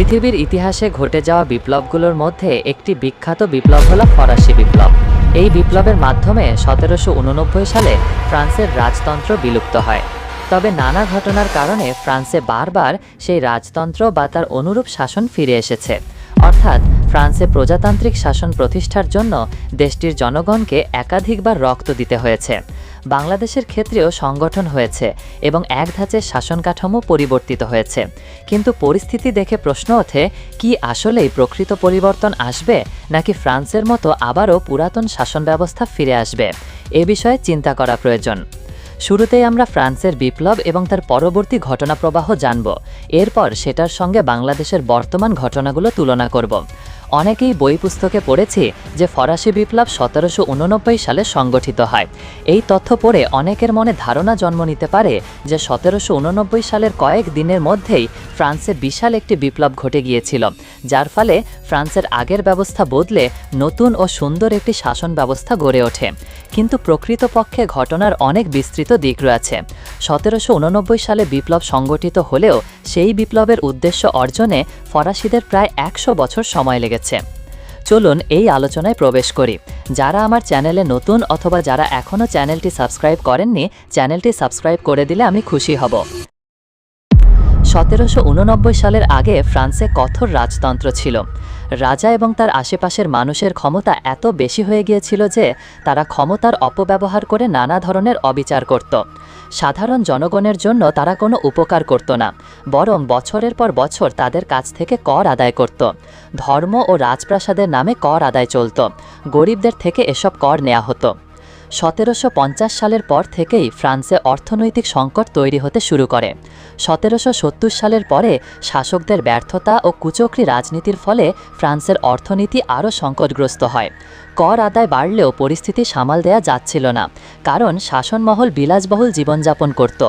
পৃথিবীর ইতিহাসে ঘটে যাওয়া বিপ্লবগুলোর মধ্যে একটি বিখ্যাত বিপ্লব হল ফরাসি বিপ্লব। এই বিপ্লবের মাধ্যমে সতেরোশো উননব্বই সালে ফ্রান্সের রাজতন্ত্র বিলুপ্ত হয়। তবে নানা ঘটনার কারণে ফ্রান্সে বারবার সেই রাজতন্ত্র বা তার অনুরূপ শাসন ফিরে এসেছে। অর্থাৎ ফ্রান্সে প্রজাতান্ত্রিক শাসন প্রতিষ্ঠার জন্য দেশটির জনগণকে একাধিকবার রক্ত দিতে হয়েছে। বাংলাদেশের ক্ষেত্রেও সংগঠন হয়েছে এবং এক ধাঁচের শাসন কাঠামো পরিবর্তিত হয়েছে। কিন্তু পরিস্থিতি দেখে প্রশ্ন ওঠে, কি আসলেই প্রকৃত পরিবর্তন আসবে, নাকি ফ্রান্সের মতো আবারও পুরাতন শাসন ব্যবস্থা ফিরে আসবে? এ বিষয়ে চিন্তা করা প্রয়োজন। শুরুতেই আমরা ফ্রান্সের বিপ্লব এবং তার পরবর্তী ঘটনা প্রবাহ জানব। এরপর সেটার সঙ্গে বাংলাদেশের বর্তমান ঘটনাগুলো তুলনা করব। অনেকেই বই পুস্তকে পড়েছি যে ফরাসি বিপ্লব সতেরোশো উননব্বই সালে সংগঠিত হয়। এই তথ্য পড়ে অনেকের মনে ধারণা জন্ম নিতে পারে যে সতেরোশো উননব্বই সালের কয়েক দিনের মধ্যেই ফ্রান্সে বিশাল একটি বিপ্লব ঘটে গিয়েছিল, যার ফলে ফ্রান্সের আগের ব্যবস্থা বদলে নতুন ও সুন্দর একটি শাসন ব্যবস্থা গড়ে ওঠে। কিন্তু প্রকৃতপক্ষে ঘটনার অনেক বিস্তৃত দিক রয়েছে। সতেরোশো উননব্বই সালে বিপ্লব সংগঠিত হলেও সেই বিপ্লবের উদ্দেশ্য অর্জনে ফরাসিদের প্রায় একশো বছর সময় লেগেছে। চলুন এই আলোচনায় প্রবেশ করি। যারা আমার চ্যানেলে নতুন অথবা যারা এখনও চ্যানেলটি সাবস্ক্রাইব করেননি, চ্যানেলটি সাবস্ক্রাইব করে দিলে আমি খুশি হব। সতেরোশো উননব্বই সালের আগে ফ্রান্সে কঠোর রাজতন্ত্র ছিল। রাজা এবং তার আশেপাশের মানুষের ক্ষমতা এত বেশি হয়ে গিয়েছিল যে তারা ক্ষমতার অপব্যবহার করে নানা ধরনের অবিচার করত। সাধারণ জনগণের জন্য তারা কোনো উপকার করত না, বরং বছরের পর বছর তাদের কাছ থেকে কর আদায় করত। ধর্ম ও রাজপ্রাসাদের নামে কর আদায় চলত। গরিবদের থেকে এসব কর নেওয়া হতো। সতেরোশো পঞ্চাশ সালের পর থেকেই ফ্রান্সে অর্থনৈতিক সংকট তৈরি হতে শুরু করে। সতেরোশো সত্তর সালের পরে শাসকদের ব্যর্থতা ও কুচক্রি রাজনীতির ফলে ফ্রান্সের অর্থনীতি আরও সংকটগ্রস্ত হয়। কর আদায় বাড়লেও পরিস্থিতি সামাল দেয়া যাচ্ছিল না, কারণ শাসনমহল বিলাসবহুল জীবনযাপন করত।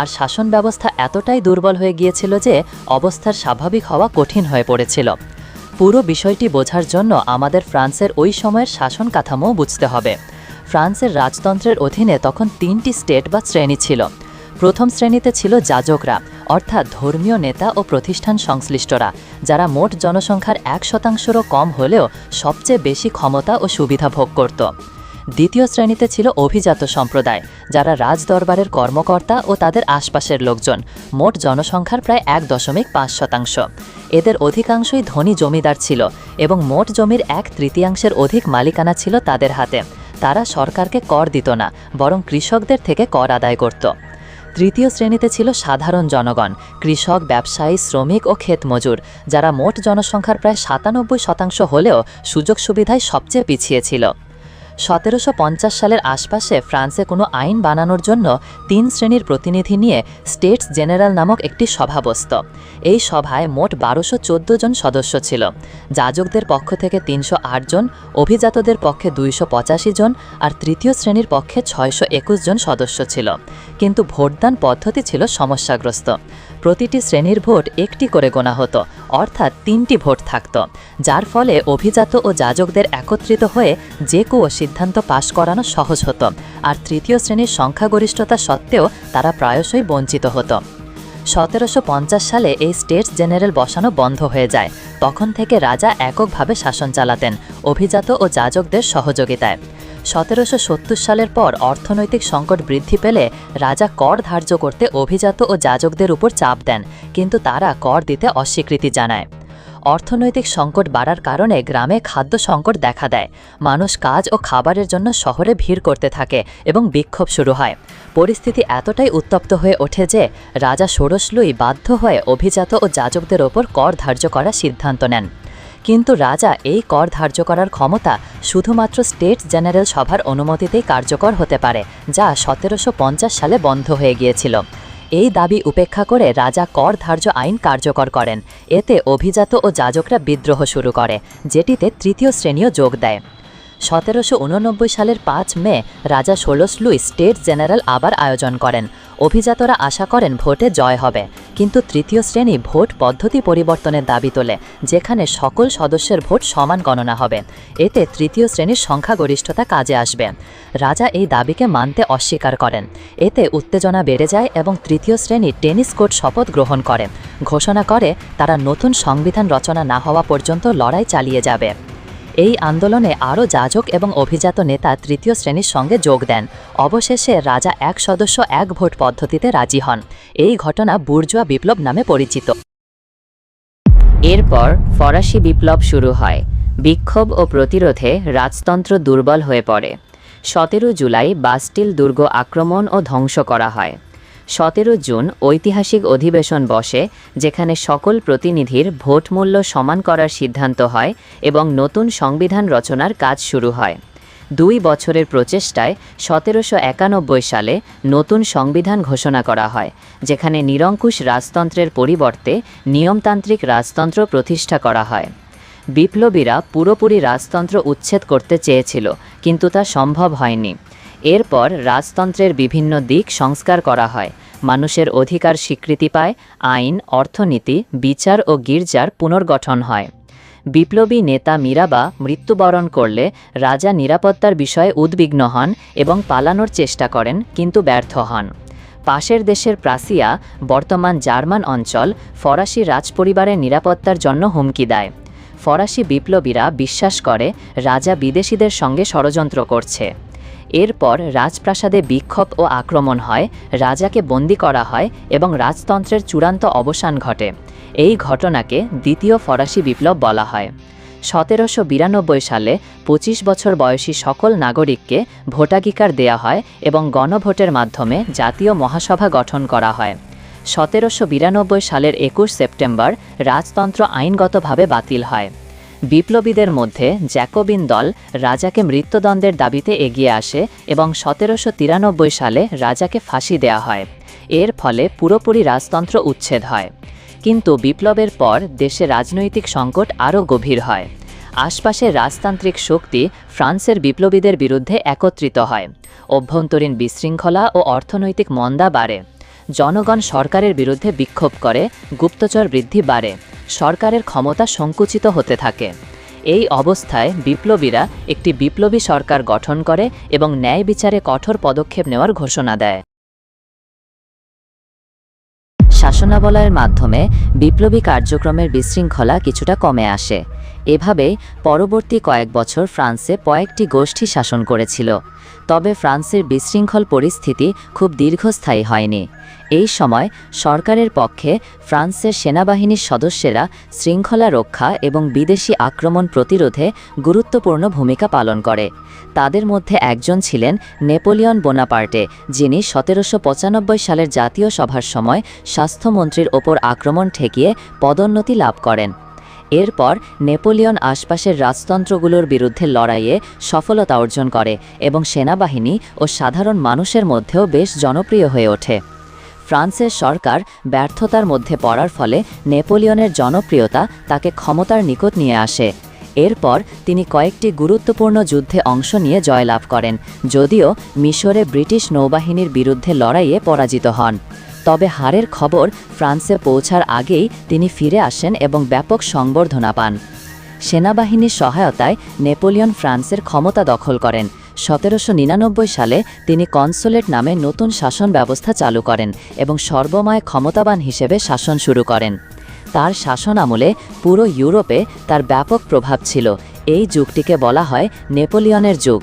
আর শাসন ব্যবস্থা এতটাই দুর্বল হয়ে গিয়েছিল যে অবস্থার স্বাভাবিক হওয়া কঠিন হয়ে পড়েছিল। পুরো বিষয়টি বোঝার জন্য আমাদের ফ্রান্সের ওই সময়ের শাসন কাঠামো বুঝতে হবে। ফ্রান্সের রাজতন্ত্রের অধীনে তখন তিনটি স্টেট বা শ্রেণি ছিল। প্রথম শ্রেণীতে ছিল যাজকরা, অর্থাৎ ধর্মীয় নেতা ও প্রতিষ্ঠান সংশ্লিষ্টরা, যারা মোট জনসংখ্যার এক শতাংশেরও কম হলেও সবচেয়ে বেশি ক্ষমতা ও সুবিধা ভোগ করত। দ্বিতীয় শ্রেণীতে ছিল অভিজাত সম্প্রদায়, যারা রাজদরবারের কর্মকর্তা ও তাদের আশপাশের লোকজন, মোট জনসংখ্যার প্রায় এক দশমিক পাঁচ শতাংশ। এদের অধিকাংশই ধনী জমিদার ছিল এবং মোট জমির এক তৃতীয়াংশের অধিক মালিকানা ছিল তাদের হাতে। তারা সরকারকে কর দিত না, বরং কৃষকদের থেকে কর আদায় করত। তৃতীয় শ্রেণীতে ছিল সাধারণ জনগণ, কৃষক, ব্যবসায়ী, শ্রমিক ও ক্ষেতমজুর, যারা মোট জনসংখ্যার প্রায় সাতানব্বই শতাংশ হলেও সুযোগ সুবিধায় সবচেয়ে পিছিয়ে ছিল। সতেরোশো পঞ্চাশ সালের আশপাশে ফ্রান্সে কোনো আইন বানানোর জন্য তিন শ্রেণির প্রতিনিধি নিয়ে স্টেটস জেনারেল নামক একটি সভা বসত এই সভায় মোট বারোশো জন সদস্য ছিল। যাজকদের পক্ষ থেকে তিনশো জন, অভিজাতদের পক্ষে দুইশো পঁচাশি জন আর তৃতীয় শ্রেণির পক্ষে ছয়শো একুশ জন সদস্য ছিল। কিন্তু ভোটদান পদ্ধতি ছিল সমস্যাগ্রস্ত। প্রতিটি শ্রেণির ভোট একটি করে গোনা হতো, অর্থাৎ তিনটি ভোট থাকত। যার ফলে অভিজাত ও যাজকদের একত্রিত হয়ে যে কেউ সিদ্ধান্ত পাশ করানো সহজ হতো, আর তৃতীয় শ্রেণির সংখ্যাগরিষ্ঠতা সত্ত্বেও তারা প্রায়শই বঞ্চিত হতো। সতেরোশো পঞ্চাশ সালে এই স্টেটস জেনারেল বসানো বন্ধ হয়ে যায়। তখন থেকে রাজা এককভাবে শাসন চালাতেন, অভিজাত ও যাজকদের সহযোগিতায়। সতেরোশো সত্তর সালের পর অর্থনৈতিক সংকট বৃদ্ধি পেলে রাজা কর ধার্য করতে অভিজাত ও যাজকদের উপর চাপ দেন, কিন্তু তারা কর দিতে অস্বীকৃতি জানায়। অর্থনৈতিক সংকট বাড়ার কারণে গ্রামে খাদ্য সংকট দেখা দেয়। মানুষ কাজ ও খাবারের জন্য শহরে ভিড় করতে থাকে এবং বিক্ষোভ শুরু হয়। পরিস্থিতি এতটাই উত্তপ্ত হয়ে ওঠে যে রাজা ষোড়শলুই বাধ্য হয়ে অভিজাত ও যাজকদের ওপর কর ধার্য করার সিদ্ধান্ত নেন। কিন্তু রাজা এই কর ধার্য করার ক্ষমতা শুধুমাত্র স্টেট জেনারেল সভার অনুমতিতেই কার্যকর হতে পারে, যা সতেরোশো পঞ্চাশ সালে বন্ধ হয়ে গিয়েছিল। এই দাবি উপেক্ষা করে রাজা কর ধার্য আইন কার্যকর করেন। এতে অভিজাত ও যাজকরা বিদ্রোহ শুরু করে, যেটিতে তৃতীয় শ্রেণীও যোগ দেয়। সতেরোশো উননব্বই সালের পাঁচ মে রাজা ষোলশ লুই স্টেট জেনারেল আবার আয়োজন করেন। অভিজাতরা আশা করেন ভোটে জয় হবে। কিন্তু তৃতীয় শ্রেণি ভোট পদ্ধতি পরিবর্তনের দাবি তোলে, যেখানে সকল সদস্যের ভোট সমান গণনা হবে। এতে তৃতীয় শ্রেণির সংখ্যাগরিষ্ঠতা কাজে আসবে। রাজা এই দাবিকে মানতে অস্বীকার করেন। এতে উত্তেজনা বেড়ে যায় এবং তৃতীয় শ্রেণি টেনিস কোর্ট শপথ গ্রহণ করে। ঘোষণা করে, তারা নতুন সংবিধান রচনা না হওয়া পর্যন্ত লড়াই চালিয়ে যাবে। এই আন্দোলনে আরও যাজক এবং অভিজাত নেতা তৃতীয় শ্রেণির সঙ্গে যোগ দেন। অবশেষে রাজা এক সদস্য এক ভোট পদ্ধতিতে রাজি হন। এই ঘটনা বুর্জুয়া বিপ্লব নামে পরিচিত। এরপর ফরাসি বিপ্লব শুরু হয়। বিক্ষোভ ও প্রতিরোধে রাজতন্ত্র দুর্বল হয়ে পড়ে। সতেরো জুলাই বাস্টিল দুর্গ আক্রমণ ও ধ্বংস করা হয়। সতেরো জুন ঐতিহাসিক অধিবেশন বসে, যেখানে সকল প্রতিনিধির ভোটমূল্য সমান করার সিদ্ধান্ত হয় এবং নতুন সংবিধান রচনার কাজ শুরু হয়। দুই বছরের প্রচেষ্টায় সতেরোশো একানব্বই সালে নতুন সংবিধান ঘোষণা করা হয়, যেখানে নিরঙ্কুশ রাজতন্ত্রের পরিবর্তে নিয়মতান্ত্রিক রাজতন্ত্র প্রতিষ্ঠা করা হয়। বিপ্লবীরা পুরোপুরি রাজতন্ত্র উচ্ছেদ করতে চেয়েছিল, কিন্তু তা সম্ভব হয়নি। এরপর রাজতন্ত্রের বিভিন্ন দিক সংস্কার করা হয়। মানুষের অধিকার স্বীকৃতি পায়, আইন, অর্থনীতি, বিচার ও গির্জার পুনর্গঠন হয়। বিপ্লবী নেতা মীরাবা মৃত্যুবরণ করলে রাজা নিরাপত্তার বিষয়ে উদ্বিগ্ন হন এবং পালানোর চেষ্টা করেন, কিন্তু ব্যর্থ হন। পাশের দেশের প্রাসিয়া, বর্তমান জার্মান অঞ্চল, ফরাসি রাজপরিবারের নিরাপত্তার জন্য হুমকি দেয়। ফরাসি বিপ্লবীরা বিশ্বাস করে, রাজা বিদেশিদের সঙ্গে ষড়যন্ত্র করছে। এরপর রাজপ্রাসাদে বিক্ষোভ ও আক্রমণ হয়, রাজাকে বন্দি করা হয় এবং রাজতন্ত্রের চূড়ান্ত অবসান ঘটে। এই ঘটনাকে দ্বিতীয় ফরাসি বিপ্লব বলা হয়। সতেরোশো বিরানব্বই সালে ২৫ বছর বয়সী সকল নাগরিককে ভোটাধিকার দেয়া হয় এবং গণভোটের মাধ্যমে জাতীয় মহাসভা গঠন করা হয়। সতেরোশো বিরানব্বই সালের একুশ সেপ্টেম্বর রাজতন্ত্র আইনগতভাবে বাতিল হয়। বিপ্লবীদের মধ্যে জ্যাকোবিন দল রাজাকে মৃত্যুদণ্ডের দাবিতে এগিয়ে আসে এবং সতেরোশো তিরানব্বই সালে রাজাকে ফাঁসি দেয়া হয়। এর ফলে পুরোপুরি রাজতন্ত্র উচ্ছেদ হয়। কিন্তু বিপ্লবের পর দেশে রাজনৈতিক সংকট আরও গভীর হয়। আশপাশের রাজতান্ত্রিক শক্তি ফ্রান্সের বিপ্লবীদের বিরুদ্ধে একত্রিত হয়। অভ্যন্তরীণ বিশৃঙ্খলা ও অর্থনৈতিক মন্দা বাড়ে। জনগণ সরকারের বিরুদ্ধে বিক্ষোভ করে, গুপ্তচর বৃদ্ধি বাড়ে। সরকারের ক্ষমতা সংকুচিত হতে থাকে। এই অবস্থায় বিপ্লবীরা একটি বিপ্লবী সরকার গঠন করে এবং ন্যায় বিচারে কঠোর পদক্ষেপ নেওয়ার ঘোষণা দেয়। শাসনাবলয়ের মাধ্যমে বিপ্লবী কার্যক্রমের বিশৃঙ্খলা কিছুটা কমে আসে। এভাবেই পরবর্তী কয়েক বছর ফ্রান্সে কয়েকটি গোষ্ঠী শাসন করেছিল। তবে ফ্রান্সের বিশৃঙ্খল পরিস্থিতি খুব দীর্ঘস্থায়ী হয়নি। এই সময় সরকারের পক্ষে ফ্রান্সের সেনাবাহিনীর সদস্যেরা শৃঙ্খলা রক্ষা এবং বিদেশি আক্রমণ প্রতিরোধে গুরুত্বপূর্ণ ভূমিকা পালন করে। তাদের মধ্যে একজন ছিলেন নেপোলিয়ন বোনাপার্টে, যিনি সতেরোশো পঁচানব্বই সালের জাতীয় সভার সময় স্বাস্থ্যমন্ত্রীর ওপর আক্রমণ ঠেকিয়ে পদোন্নতি লাভ করেন। এরপর নেপোলিয়ন আশপাশের রাজতন্ত্রগুলোর বিরুদ্ধে লড়াইয়ে সফলতা অর্জন করে এবং সেনাবাহিনী ও সাধারণ মানুষের মধ্যেও বেশ জনপ্রিয় হয়ে ওঠে। ফ্রান্সের সরকার ব্যর্থতার মধ্যে পড়ার ফলে নেপোলিয়নের জনপ্রিয়তা তাকে ক্ষমতার নিকট নিয়ে আসে। এরপর তিনি কয়েকটি গুরুত্বপূর্ণ যুদ্ধে অংশ নিয়ে জয়লাভ করেন, যদিও মিশরে ব্রিটিশ নৌবাহিনীর বিরুদ্ধে লড়াইয়ে পরাজিত হন। তবে হারের খবর ফ্রান্সে পৌঁছার আগেই তিনি ফিরে আসেন এবং ব্যাপক সংবর্ধনা পান। সেনাবাহিনীর সহায়তায় নেপোলিয়ন ফ্রান্সের ক্ষমতা দখল করেন। সতেরোশো নিরানব্বই সালে তিনি কনসোলেট নামে নতুন শাসন ব্যবস্থা চালু করেন এবং সর্বময় ক্ষমতাবান হিসেবে শাসন শুরু করেন। তার শাসন আমলে পুরো ইউরোপে তার ব্যাপক প্রভাব ছিল। এই যুগটিকে বলা হয় নেপোলিয়নের যুগ।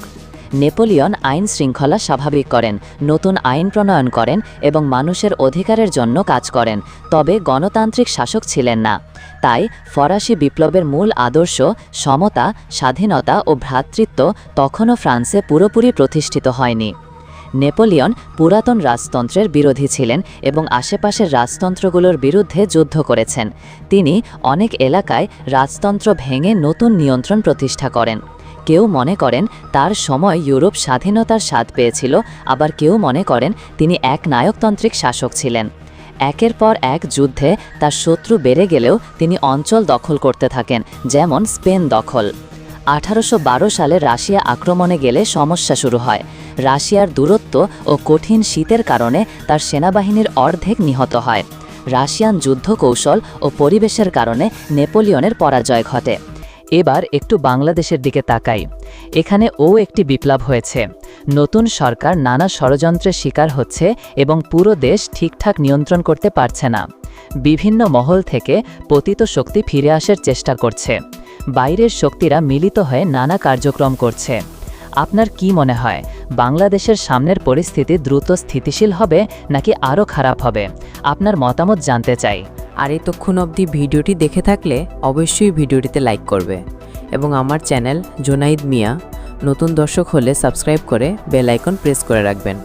নেপোলিয়ন আইন শৃঙ্খলা স্বাভাবিক করেন, নতুন আইন প্রণয়ন করেন এবং মানুষের অধিকারের জন্য কাজ করেন, তবে গণতান্ত্রিক শাসক ছিলেন না। তাই ফরাসি বিপ্লবের মূল আদর্শ সমতা, স্বাধীনতা ও ভ্রাতৃত্ব তখনও ফ্রান্সে পুরোপুরি প্রতিষ্ঠিত হয়নি। নেপোলিয়ন পুরাতন রাজতন্ত্রের বিরোধী ছিলেন এবং আশেপাশের রাজতন্ত্রগুলোর বিরুদ্ধে যুদ্ধ করেছেন। তিনি অনেক এলাকায় রাজতন্ত্র ভেঙে নতুন নিয়ন্ত্রণ প্রতিষ্ঠা করেন। কেউ মনে করেন তার সময় ইউরোপ স্বাধীনতার স্বাদ পেয়েছিল, আবার কেউ মনে করেন তিনি এক নায়কতান্ত্রিক শাসক ছিলেন। একের পর এক যুদ্ধে তার শত্রু বেড়ে গেলেও তিনি অঞ্চল দখল করতে থাকেন, যেমন স্পেন দখল। আঠারোশো বারো সালে রাশিয়া আক্রমণে গেলে সমস্যা শুরু হয়। রাশিয়ার দূরত্ব ও কঠিন শীতের কারণে তার সেনাবাহিনীর অর্ধেক নিহত হয়। রাশিয়ান যুদ্ধ কৌশল ও পরিবেশের কারণে নেপোলিয়নের পরাজয় ঘটে। এবার একটু বাংলাদেশের দিকে তাকাই। এখানে ও একটি বিপ্লব হয়েছে। নতুন সরকার নানা ষড়যন্ত্রের শিকার হচ্ছে এবং পুরো দেশ ঠিকঠাক নিয়ন্ত্রণ করতে পারছে না। বিভিন্ন মহল থেকে পতিত শক্তি ফিরে আসার চেষ্টা করছে। বাইরের শক্তিরা মিলিত হয়ে নানা কার্যক্রম করছে। আপনার কি মনে হয়, বাংলাদেশের সামনের পরিস্থিতি দ্রুত স্থিতিশীল হবে নাকি আরও খারাপ হবে? আপনার মতামত জানতে চাই। আর এতক্ষণ অবধি ভিডিওটি দেখে থাকলে অবশ্যই ভিডিওটিতে লাইক করবে এবং আমার চ্যানেল জোনাইদ মিয়া, নতুন দর্শক হলে সাবস্ক্রাইব করে বেল আইকন প্রেস করে রাখবেন।